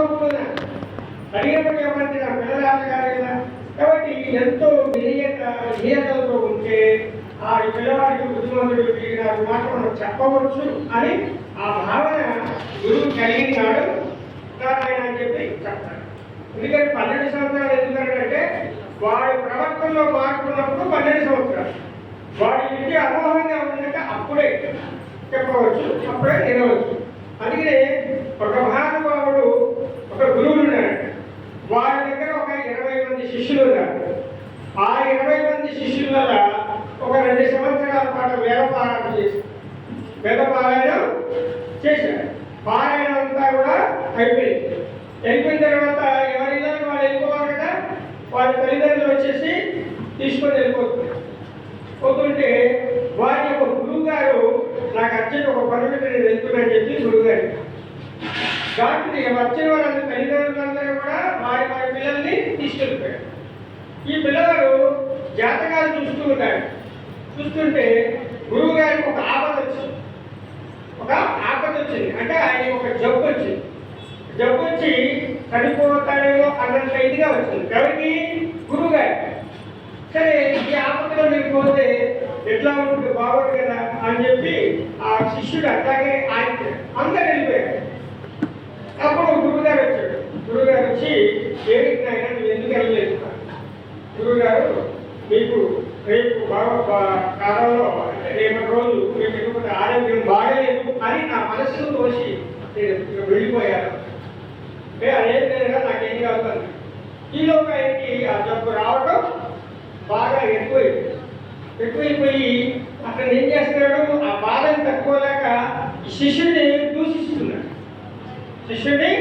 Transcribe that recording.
ఒప్పుకున్నా అడిగినప్పుడు ఏమంటే నా పిల్లలు ఆటగారు కదా కాబట్టి ఎంతో వినయత వినయతలతో ఉంటే ఆ పిల్లవాడికి బుద్ధిమంతుడు వీడికి నాకు మాట మనం చెప్పవచ్చు అని ఆ భావన గురువు కలిగినాడు. ఆయన అని చెప్పి చెప్తాడు ఎందుకంటే పన్నెండు సంవత్సరాలు ఎందుకంటే వాడి ప్రవర్తనలో మార్పున్నప్పుడు పన్నెండు సంవత్సరాలు. వాడి ఇంటి అనుభవంగా ఉందంటే అప్పుడే చెప్పవచ్చు అప్పుడే వినవచ్చు. అందుకే ఒక మహానుభావుడు ఒక గురువులు ఉన్నాడు వారి దగ్గర ఒక ఇరవై శిష్యులు ఉన్నారు ఆ ఇరవై మంది శిష్యుల ఒక రెండు సంవత్సరాల పాటు వేద పారాయణ చేశారు. వేద పారాయణం చేశారు. పారాయణం అంతా కూడా అయిపోయింది. అయిపోయిన తర్వాత ఎవరైనా వాళ్ళు వెళ్ళిపోవాలట వారి వాళ్ళ తల్లిదండ్రులు వచ్చేసి తీసుకొని వెళ్ళిపోతున్నారు. పోతుంటే వారి యొక్క గురువు గారు నాకు అర్జెంట్ ఒక పని మీద నేను వెళ్తున్నాను చెప్పి గురువు గారు కాబట్టి వచ్చిన వాళ్ళందరూ తల్లిదండ్రులందరూ కూడా వారి వారి పిల్లల్ని తీసుకెళ్ళిపోయారు. ఈ పిల్లవాడు జాతకాలు చూస్తూ ఉంటాడు. చూస్తుంటే గురువు గారికి ఒక ఆపద వచ్చింది. ఒక ఆపద వచ్చింది. అంటే ఆయన ఒక జబ్బు వచ్చింది. జబ్బు వచ్చి చనిపోతాడేమో అన్నంత ఇదిగా వచ్చింది. ఎవరికి? గురువు గారికి సరే ఈ ఆపదలో మీరు పోతే ఎట్లా ఉంటుంది బాగోదు కదా అని చెప్పి ఆ శిష్యుడు అట్లాగే ఆయన అందరు వెళ్ళిపోయారు. అప్పుడు గురువుగారు వచ్చారు వచ్చాడు గురువు గారు వచ్చి ఏమిటి నాయన నువ్వు ఎందుకు వెళ్ళలేదు గురువుగారు మీకు రేపు కాలంలో రేపటి రోజు రేపు ఎందుకంటే ఆరోగ్యం బాగలేదు అని నా మనస్సును తోసి నేను వెళ్ళిపోయాను. ఏ అదేం లేదా నాకేం కాదు ఈలోగా ఆయనకి ఆ జబ్బు రావడం బాగా ఎక్కువైంది. ఎక్కువైపోయి అక్కడ ఏం చేస్తున్నాడు ఆ బాధను తక్కువలేక శిష్యుడిని దూషిస్తున్నాడు శిష్యుడిని